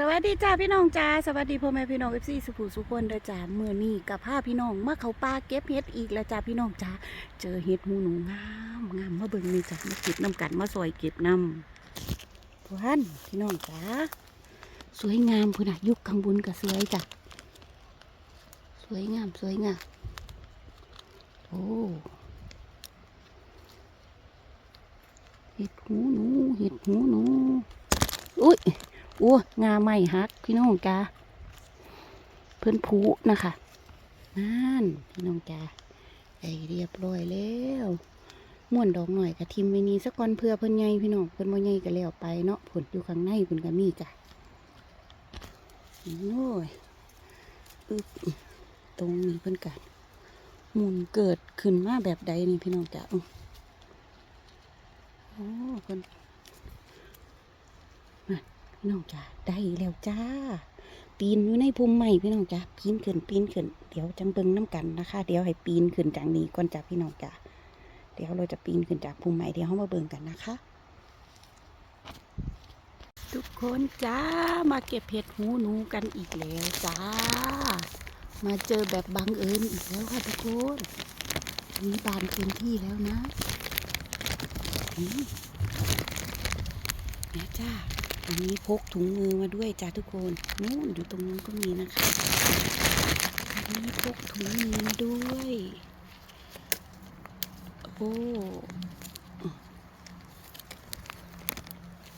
สวัสดีจ้าพี่น้องจ้าสวัสดีพ่อแม่พี่น้องเอฟซีสุขุสุขคนเด้อจ้าเมื่อนี้กับพาพี่น้องมาเขาป่าเก็บเห็ดอีกแล้วจ้าพี่น้องจ้าเจอเห็ดหูหนูงามงามมาเบิ่งนี่จ้ามาเก็บน้ำกันมาซอยเก็บน้ำทุกท่านพี่น้องจ้าสวยงามพุ่นนะยุคข้างบนก็สวยจ้ะสวยงามสวยงามโอ้เห็ดหูหนูเห็ดหูหนูอุ้ย อู้งาไม่ฮักพี่น้องจ้าเพื่อนผูนะคะนั่นพี่น้องจ้าไอเรียบร้อยแล้วม่วนดอกหน่อยกะทิมไว้นี้สักก่อนเพื่อเพิ่นใหญ่พี่น้องเพิ่อนบ่ใหญ่ก็แล้วไปเนาะผลอยู่ข้างในเพิ่นก็มีจ้ะโอ้ยอึบตรงนี้เพิ่อนกัดหมุนเกิดขึ้นมาแบบใดนี่พี่น้องจ้าโอ้เพิ่อน พี่น้องจ้าได้แล้วจ้า ปีนอยู่ในพุ่มใหม่พี่น้องจ้าปีนขึ้นปีนขึ้นเดี๋ยวจังเบิงน้ำกันนะคะ เดี๋ยวให้ปีนขึ้นจากนี้ก่อนจ้าพี่น้องจ้าเดี๋ยวเราจะปีนขึ้นจากพุ่มใหม่เดี๋ยวเขามาเบิงกันนะคะ ทุกคนจ้ามาเก็บเห็ดหูหนูกันอีกแล้วจ้า มาเจอแบบบังเอิญอีกแล้วค่ะทุกคนมีบานพื้นที่แล้วนะนี่แม่จ้า อันนี้พกถุงมือมาด้วยจ้าทุกคนนู่นอยู่ตรงนู้นก็มีนะคะอันนี้พกถุงมือมาด้วยโอ้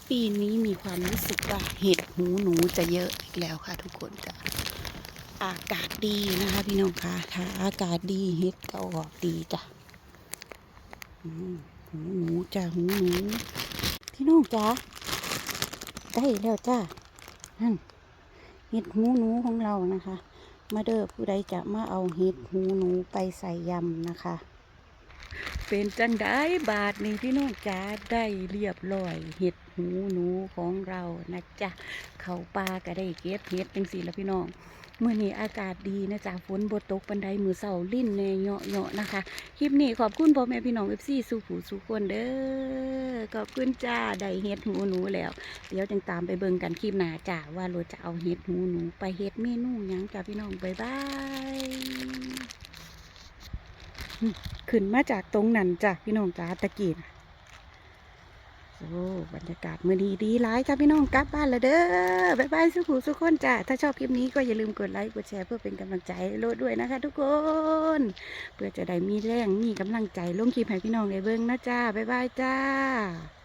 ปีนี้มีความรู้สึกว่าเห็ดหูหนูจะเยอะอีกแล้วค่ะ ทุกคนจ้ะอากาศดีนะคะพี่น้องค่ะถ้าอากาศดีเห็ดก็ออกดีจ้ะหูหนูจ้าหูหนูพี่น้องจ้าได้แล้วจ้านั่นเห็ดหูหนูของเรานะคะ มาเด้อผู้ใดจะมาเอาเห็ดหูหนูไปใส่ยำนะคะ เป็นจังได้บาทนี่พี่น้องจ้าได้เรียบร้อยเห็ดหูหนูของเรานะจ๊ะเขาปลาก็ได้เก็บเห็ดจังสีแล้วพี่น้องเมื่อนี้อากาศดีนะจ๊ะฝนบดตกปันไดมือเสาลิ่นแน่เหาะเหาะๆนะคะ คลิปนี้ขอบคุณพ่อแม่พี่น้องเอฟซีสู่ผู้สู่คนเด้อ ขอบคุณจ้าได้เฮ็ดหูหนูแล้ว เดี๋ยวจังตามไปเบิ่งกันคลิปหน้าจ้าว่าเราจะเอาเฮ็ดหูหนูไปเฮ็ดเมนูยังจ้าพี่น้องบ๊ายบายขึ้นมาจากตรงนั้นจ้ะพี่น้องจ้าตะกี้นะ โอ้บรรยากาศมือดีดีหลายจ้าพี่น้องกลับบ้านแล้วเด้อบ๊ายบายสุขุสุขคนจ้าถ้าชอบคลิปนี้ก็อย่าลืมกดไลค์กดแชร์เพื่อเป็นกำลังใจโลดด้วยนะคะ ทุกคน เพื่อจะได้มีแรงมีกำลังใจลงคลิปให้พี่น้องได้เบิ่งนะจ้าบ๊ายบายจ้า